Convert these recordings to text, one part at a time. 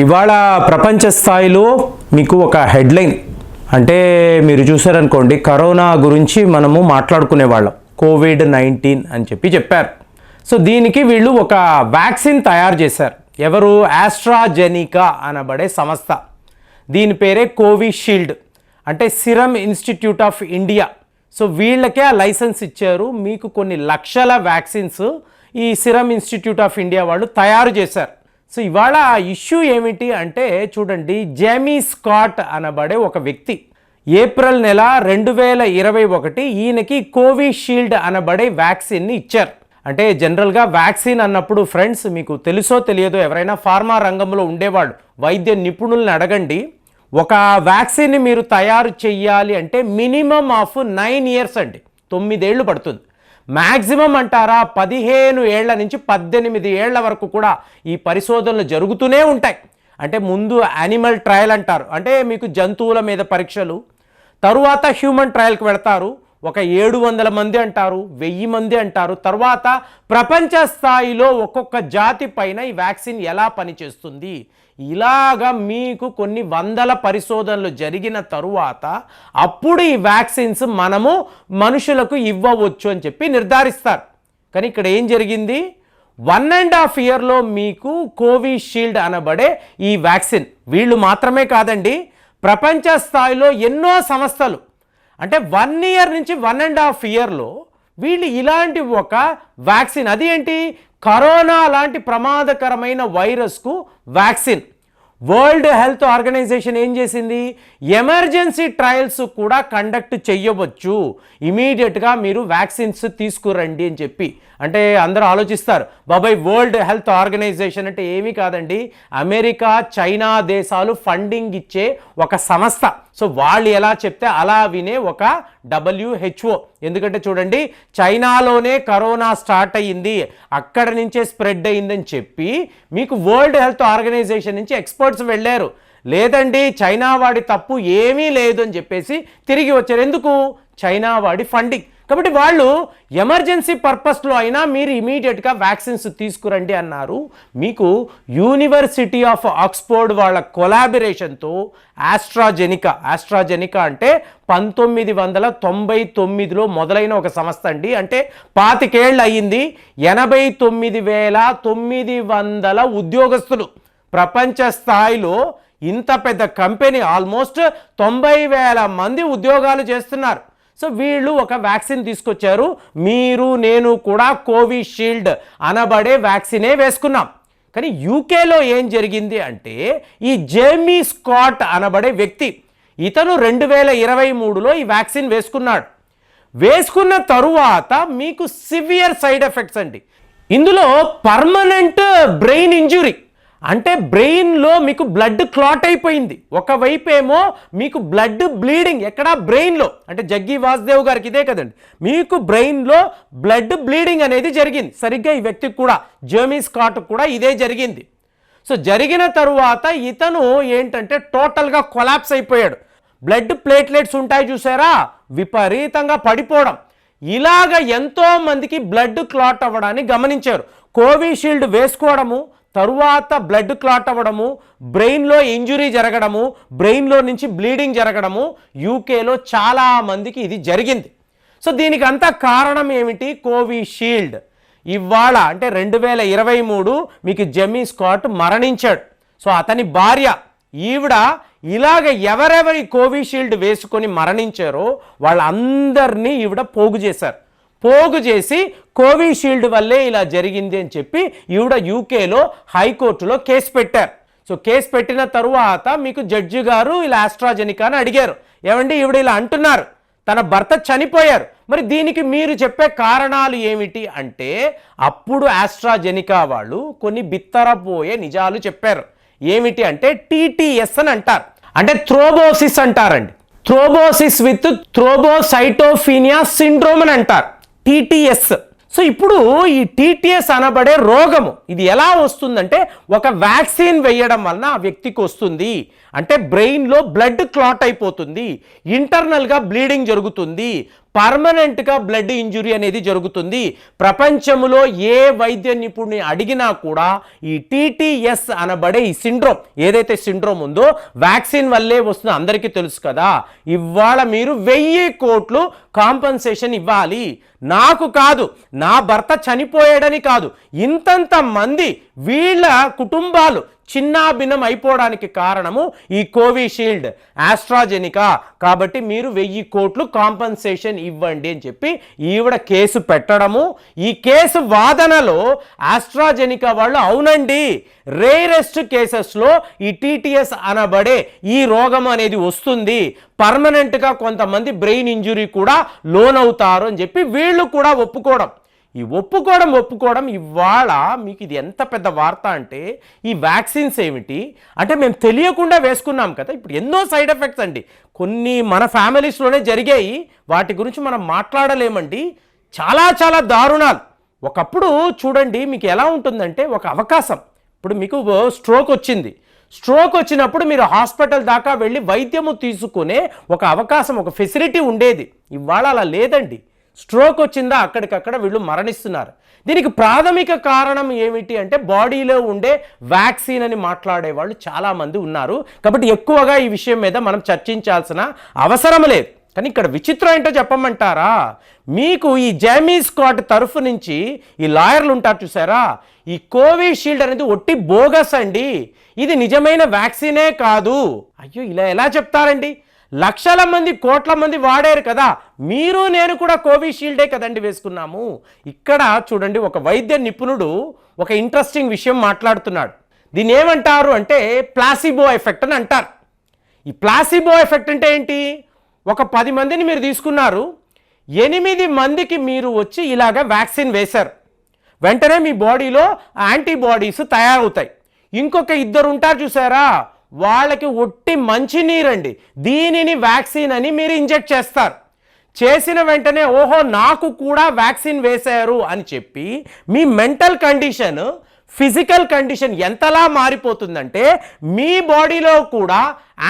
ఇవాళ ప్రపంచ స్థాయిలో మీకు ఒక హెడ్లైన్. అంటే మీరు చూసారనుకోండి కరోనా గురించి మనము మాట్లాడుకునే వాళ్ళం. కోవిడ్ నైన్టీన్ అని చెప్పి చెప్పారు. సో దీనికి వీళ్ళు ఒక వ్యాక్సిన్ తయారు చేశారు. ఎవరు? ఆస్ట్రాజెనికా అనబడే సంస్థ. దీని పేరే కోవిషీల్డ్. అంటే serum institute of India. So వీళ్ళకే ఆ లైసెన్స్ ఇచ్చారు. మీకు కొన్ని లక్షల వ్యాక్సిన్స్ ఈ సిరమ్ ఇన్స్టిట్యూట్ ఆఫ్ ఇండియా వాళ్ళు తయారు చేశారు. సో ఇవాళ ఆ ఇష్యూ ఏమిటి అంటే చూడండి జేమీ స్కాట్ అనబడే ఒక వ్యక్తి ఏప్రిల్ నెల రెండు వేల ఇరవై ఒకటి ఈయనకి కోవిషీల్డ్ అనబడే వ్యాక్సిన్ని ఇచ్చారు. అంటే జనరల్గా వ్యాక్సిన్ అన్నప్పుడు ఫ్రెండ్స్ మీకు తెలుసో తెలియదో ఎవరైనా ఫార్మా రంగంలో ఉండేవాళ్ళు వైద్య నిపుణుల్ని అడగండి. ఒక వ్యాక్సిన్ని మీరు తయారు చేయాలి అంటే మినిమం ఆఫ్ నైన్ ఇయర్స్ అండి. తొమ్మిదేళ్ళు పడుతుంది. మ్యాక్సిమం అంటారా పదిహేను ఏళ్ళ నుంచి పద్దెనిమిది ఏళ్ళ వరకు కూడా ఈ పరిశోధనలు జరుగుతూనే ఉంటాయి. అంటే ముందు యానిమల్ ట్రయల్ అంటారు. అంటే మీకు జంతువుల మీద పరీక్షలు తరువాత హ్యూమన్ ట్రయల్కి వెళతారు. ఒక ఏడు వందల మంది అంటారు వెయ్యి మంది అంటారు. తర్వాత ప్రపంచ స్థాయిలో ఒక్కొక్క జాతి పైన ఈ వ్యాక్సిన్ ఎలా పనిచేస్తుంది? ఇలాగా మీకు కొన్ని వందల పరిశోధనలు జరిగిన తరువాత అప్పుడు ఈ వ్యాక్సిన్స్ మనము మనుషులకు ఇవ్వవచ్చు అని చెప్పి నిర్ధారిస్తారు. కానీ ఇక్కడ ఏం జరిగింది? వన్ అండ్ హాఫ్ ఇయర్లో మీకు కోవిషీల్డ్ అనబడే ఈ వ్యాక్సిన్. వీళ్ళు మాత్రమే కాదండి ప్రపంచ స్థాయిలో ఎన్నో సంస్థలు అంటే వన్ ఇయర్ నుంచి వన్ అండ్ హాఫ్ ఇయర్లో వీళ్ళు ఇలాంటి ఒక వ్యాక్సిన్ అది ఏంటి? కరోనా లాంటి ప్రమాదకరమైన వైరస్కు వ్యాక్సిన్ వరల్డ్ హెల్త్ ఆర్గనైజేషన్ ఏం చేసింది? ఎమర్జెన్సీ ట్రయల్స్ కూడా కండక్ట్ చేయవచ్చు ఇమీడియట్గా మీరు వ్యాక్సిన్స్ తీసుకురండి అని చెప్పి. అంటే అందరూ ఆలోచిస్తారు. బాబాయ్ వరల్డ్ హెల్త్ ఆర్గనైజేషన్ అంటే ఏమీ కాదండి. అమెరికా చైనా దేశాలు ఫండింగ్ ఇచ్చే ఒక సంస్థ. సో వాళ్ళు ఎలా చెప్తే అలా వినే ఒక డబ్ల్యూహెచ్ఓ ఎందుకంటే చూడండి చైనాలోనే కరోనా స్టార్ట్ అయ్యింది అక్కడ నుంచే స్ప్రెడ్ అయ్యిందని చెప్పి మీకు వరల్డ్ హెల్త్ ఆర్గనైజేషన్ నుంచి ఎక్స్పర్ట్స్ వెళ్ళారు. లేదండి చైనా వాడి తప్పు ఏమీ లేదు అని చెప్పేసి తిరిగి వచ్చారు. ఎందుకు? చైనా వాడి ఫండింగ్ కాబట్టి వాళ్ళు ఎమర్జెన్సీ పర్పస్లో అయినా మీరు ఇమీడియట్గా వ్యాక్సిన్స్ తీసుకురండి అన్నారు. మీకు యూనివర్సిటీ ఆఫ్ ఆక్స్ఫోర్డ్ వాళ్ళ కొలాబరేషన్తో ఆస్ట్రాజెనికా ఆస్ట్రాజెనికా అంటే పంతొమ్మిది వందల తొంభై తొమ్మిదిలో మొదలైన ఒక సంస్థ అండి. అంటే పాతికేళ్ళు అయ్యింది. ఎనభై తొమ్మిది వేల తొమ్మిది వందల ఉద్యోగస్తులు. ప్రపంచ స్థాయిలో ఇంత పెద్ద కంపెనీ ఆల్మోస్ట్ తొంభై వేల మంది ఉద్యోగాలు చేస్తున్నారు. సో వీళ్ళు ఒక వ్యాక్సిన్ తీసుకొచ్చారు. మీరు నేను కూడా కోవిషీల్డ్ అనబడే వ్యాక్సినే వేసుకున్నాం. కానీ యూకేలో ఏం జరిగింది అంటే ఈ జేమీ స్కాట్ అనబడే వ్యక్తి ఇతను రెండు వేల ఇరవై మూడులో ఈ వ్యాక్సిన్ వేసుకున్నాడు. వేసుకున్న తరువాత మీకు సివియర్ సైడ్ ఎఫెక్ట్స్ అండి. ఇందులో పర్మనెంట్ బ్రెయిన్ ఇంజురీ. అంటే బ్రెయిన్లో మీకు బ్లడ్ క్లాట్ అయిపోయింది. ఒకవైపేమో ఏమో మీకు బ్లడ్ బ్లీడింగ్ ఎక్కడ బ్రెయిన్లో అంటే జగ్గి వాసుదేవ్ గారికి ఇదే కదండి మీకు బ్రెయిన్లో బ్లడ్ బ్లీడింగ్ అనేది జరిగింది. సరిగ్గా ఈ వ్యక్తికి కూడా జర్మీ స్కాట్ కూడా ఇదే జరిగింది. సో జరిగిన తరువాత ఇతను ఏంటంటే టోటల్గా కొలాప్స్ అయిపోయాడు. బ్లడ్ ప్లేట్లెట్స్ ఉంటాయి చూసారా? విపరీతంగా పడిపోవడం. ఇలాగ ఎంతో మందికి బ్లడ్ క్లాట్ అవ్వడాన్ని గమనించారు. కోవిషీల్డ్ వేసుకోవడము తరువాత బ్లడ్ క్లాట్ అవ్వడము బ్రెయిన్లో ఇంజురీ జరగడము బ్రెయిన్లో నుంచి బ్లీడింగ్ జరగడము యూకేలో చాలా మందికి ఇది జరిగింది. సో దీనికి అంతా కారణం ఏమిటి? కోవిషీల్డ్. ఇవాళ అంటే రెండు వేల ఇరవై మూడు మీకు జెమీ స్కాట్ మరణించాడు. సో అతని భార్య ఈవిడ ఇలాగ ఎవరెవరి కోవిషీల్డ్ వేసుకొని మరణించారో వాళ్ళందరినీ ఈవిడ పోగు చేశారు. పోగు చేసి కోవిషీల్డ్ వల్లే ఇలా జరిగింది అని చెప్పి ఈవిడ యూకేలో హైకోర్టులో కేసు పెట్టారు. సో కేసు పెట్టిన తరువాత మీకు జడ్జి గారు ఇలా ఆస్ట్రాజెనికా అని అడిగారు. ఏమండి? ఈవిడ ఇలా అంటున్నారు. తన భర్త చనిపోయారు. మరి దీనికి మీరు చెప్పే కారణాలు ఏమిటి అంటే అప్పుడు ఆస్ట్రాజెనికా వాళ్ళు కొన్ని బిత్తరపోయే నిజాలు చెప్పారు. ఏమిటి అంటే టీటీఎస్ అని అంటారు. అంటే థ్రోబోసిస్ అంటారండి. థ్రోబోసిస్ విత్ థ్రోబోసైటోఫీనియా సిండ్రోమ్ అని అంటారు. టీటీఎస్. సో ఇప్పుడు ఈ టీటీఎస్ అనబడే రోగము ఇది ఎలా వస్తుందంటే ఒక వ్యాక్సిన్ వేయడం వలన ఆ వ్యక్తికి వస్తుంది. అంటే బ్రెయిన్లో బ్లడ్ క్లాట్ అయిపోతుంది. ఇంటర్నల్గా బ్లీడింగ్ జరుగుతుంది. పర్మనెంట్గా బ్లడ్ ఇంజురీ అనేది జరుగుతుంది. ప్రపంచంలో ఏ వైద్య నిపుణుని అడిగినా కూడా ఈ టీటీఎస్ అనబడే ఈ సిండ్రోమ్ ఏదైతే సిండ్రోమ్ ఉందో వ్యాక్సిన్ వల్లే వస్తుందో అందరికీ తెలుసు కదా. ఇవాళ మీరు వెయ్యి కోట్లు కాంపన్సేషన్ ఇవ్వాలి. నాకు కాదు నా భర్త చనిపోయాడని కాదు. ఇంతంత మంది వీళ్ళ కుటుంబాలు చిన్నాభిన్నం అయిపోవడానికి కారణము ఈ కోవిషీల్డ్ ఆస్ట్రాజెనికా. కాబట్టి మీరు వెయ్యి కోట్లు కాంపన్సేషన్ ఇవ్వండి అని చెప్పి ఈవిడ కేసు పెట్టడము. ఈ కేసు వాదనలో ఆస్ట్రాజెనికా వాళ్ళు అవునండి రేరెస్ట్ కేసెస్లో ఈ టీటీఎస్ అనబడే ఈ రోగం అనేది వస్తుంది. పర్మనెంట్గా కొంతమంది బ్రెయిన్ ఇంజురీ కూడా లోనవుతారు అని చెప్పి వీళ్ళు కూడా ఒప్పుకోవడం. ఈ ఒప్పుకోవడం ఒప్పుకోవడం ఇవాళ మీకు ఇది ఎంత పెద్ద వార్త అంటే ఈ వ్యాక్సిన్స్ ఏమిటి? అంటే మేము తెలియకుండా వేసుకున్నాం కదా ఇప్పుడు ఎన్నో సైడ్ ఎఫెక్ట్స్ అండి. కొన్ని మన ఫ్యామిలీస్లోనే జరిగాయి వాటి గురించి మనం మాట్లాడలేమండి. చాలా చాలా దారుణాలు. ఒకప్పుడు చూడండి మీకు ఎలా ఉంటుందంటే ఒక అవకాశం. ఇప్పుడు మీకు స్ట్రోక్ వచ్చింది. స్ట్రోక్ వచ్చినప్పుడు మీరు హాస్పిటల్ దాకా వెళ్ళి వైద్యము తీసుకునే ఒక అవకాశం ఒక ఫెసిలిటీ ఉండేది. ఇవాళ అలా లేదండి. స్ట్రోక్ వచ్చిందా? అక్కడికక్కడ వీళ్ళు మరణిస్తున్నారు. దీనికి ప్రాథమిక కారణం ఏమిటి అంటే బాడీలో ఉండే వ్యాక్సిన్ అని మాట్లాడే వాళ్ళు చాలామంది ఉన్నారు. కాబట్టి ఎక్కువగా ఈ విషయం మీద మనం చర్చించాల్సిన అవసరం లేదు. కానీ ఇక్కడ విచిత్రం ఏంటో చెప్పమంటారా? మీకు ఈ జైమీ స్కాట్ తరఫు నుంచి ఈ లాయర్లు ఉంటారు చూసారా? ఈ కోవిషీల్డ్ అనేది ఒట్టి బోగస్ అండి. ఇది నిజమైన వ్యాక్సినే కాదు. అయ్యో ఇలా ఎలా చెప్తారండి? లక్షల మంది కోట్ల మంది వాడారు కదా. మీరు నేను కూడా కోవిషీల్డే కదండి వేసుకున్నాము. ఇక్కడ చూడండి ఒక వైద్య నిపుణుడు ఒక ఇంట్రెస్టింగ్ విషయం మాట్లాడుతున్నాడు. దీన్ని ఏమంటారు అంటే ప్లాసిబో ఎఫెక్ట్ అని అంటారు. ఈ ప్లాసిబో ఎఫెక్ట్ అంటే ఏంటి? ఒక పది మందిని మీరు తీసుకున్నారు. ఎనిమిది మందికి మీరు వచ్చి ఇలాగ వ్యాక్సిన్ వేశారు. వెంటనే మీ బాడీలో యాంటీబాడీస్ తయారవుతాయి. ఇంకొక ఇద్దరు ఉంటారు చూసారా? వాళ్ళకి ఒట్టి మంచినీరండి దీనిని వ్యాక్సిన్ అని మీరు ఇంజెక్ట్ చేస్తారు. చేసిన వెంటనే ఓహో నాకు కూడా వ్యాక్సిన్ వేశారు అని చెప్పి మీ మెంటల్ కండిషన్ ఫిజికల్ కండిషన్ ఎంతలా మారిపోతుందంటే మీ బాడీలో కూడా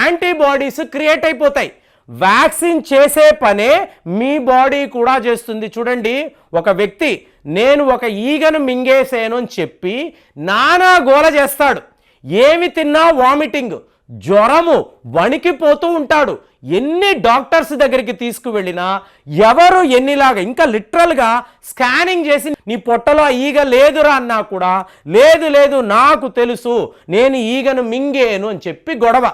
యాంటీబాడీస్ క్రియేట్ అయిపోతాయి. వ్యాక్సిన్ చేసే పనే మీ బాడీ కూడా చేస్తుంది. చూడండి ఒక వ్యక్తి నేను ఒక ఈగను మింగేసాను అని చెప్పి నానా గోల చేస్తాడు. ఏమి తిన్నా వామిటింగ్ జ్వరము వణికిపోతూ ఉంటాడు. ఎన్ని డాక్టర్స్ దగ్గరికి తీసుకువెళ్ళినా ఎవరు ఎన్నిలాగా ఇంకా లిటరల్గా స్కానింగ్ చేసి నీ పొట్టలో ఈగ లేదురా అన్నా కూడా లేదు లేదు నాకు తెలుసు నేను ఈగను మింగేను అని చెప్పి గొడవ.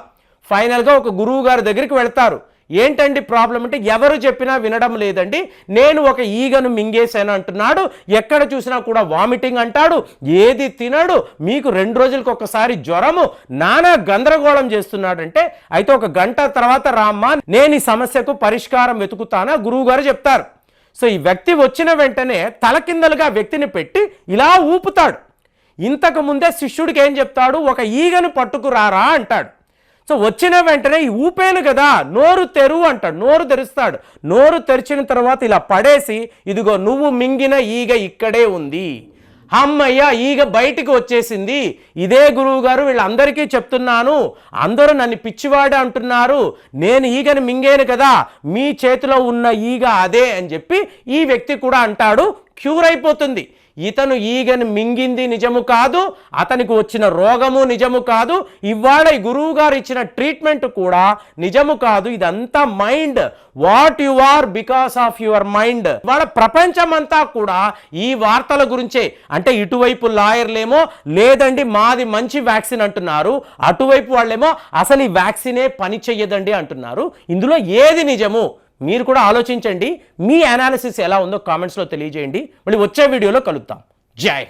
ఫైనల్గా ఒక గురువు గారి దగ్గరికి వెళ్తారు. ఏంటండి ప్రాబ్లం అంటే ఎవరు చెప్పినా వినడం లేదండి. నేను ఒక ఈగను మింగేశాను అంటున్నాడు. ఎక్కడ చూసినా కూడా వామిటింగ్ అంటాడు. ఏది తినడు. మీకు రెండు రోజులకు ఒకసారి జ్వరము. నానా గందరగోళం చేస్తున్నాడంటే అయితే ఒక గంట తర్వాత రామ్మా నేను ఈ సమస్యకు పరిష్కారం వెతుకుతానా? గురువుగారు చెప్తారు. సో ఈ వ్యక్తి వచ్చిన వెంటనే తలకిందలుగా వ్యక్తిని పెట్టి ఇలా ఊపుతాడు. ఇంతకు ముందే శిష్యుడికి ఏం చెప్తాడు? ఒక ఈగను పట్టుకురారా అంటాడు. సో వచ్చిన వెంటనే ఊపాను ఊపేను కదా నోరు తెరువు అంటాడు నోరు తెరుస్తాడు. నోరు తెరిచిన తర్వాత ఇలా పడేసి ఇదిగో నువ్వు మింగిన ఈగ ఇక్కడే ఉంది. అమ్మయ్య ఈగ బయటికి వచ్చేసింది. ఇదే గురువు గారు వీళ్ళందరికీ చెప్తున్నాను. అందరూ నన్ను పిచ్చివాడే అంటున్నారు. నేను ఈగను మింగేను కదా మీ చేతిలో ఉన్న ఈగ అదే అని చెప్పి ఈ వ్యక్తి కూడా అంటాడు. క్యూర్ అయిపోతుంది. ఇతను ఈగను మింగింది నిజము కాదు అతనికి వచ్చిన రోగము నిజము కాదు ఇవాళ ఈ గురువు గారు ఇచ్చిన ట్రీట్మెంట్ కూడా నిజము కాదు. ఇదంతా mind what you are because of your mind ఇవాళ ప్రపంచమంతా కూడా ఈ వార్తల గురించే. అంటే ఇటువైపు లాయర్లేమో లేదండి మాది మంచి వ్యాక్సిన్ అంటున్నారు. అటువైపు వాళ్ళేమో అసలు ఈ వ్యాక్సినే పని చెయ్యదండి అంటున్నారు. ఇందులో ఏది నిజము? మీరు కూడా ఆలోచించండి. మీ అనాలిసిస్ ఎలా ఉందో కామెంట్స్లో తెలియజేయండి. మళ్ళీ వచ్చే వీడియోలో కలుద్దాం. జై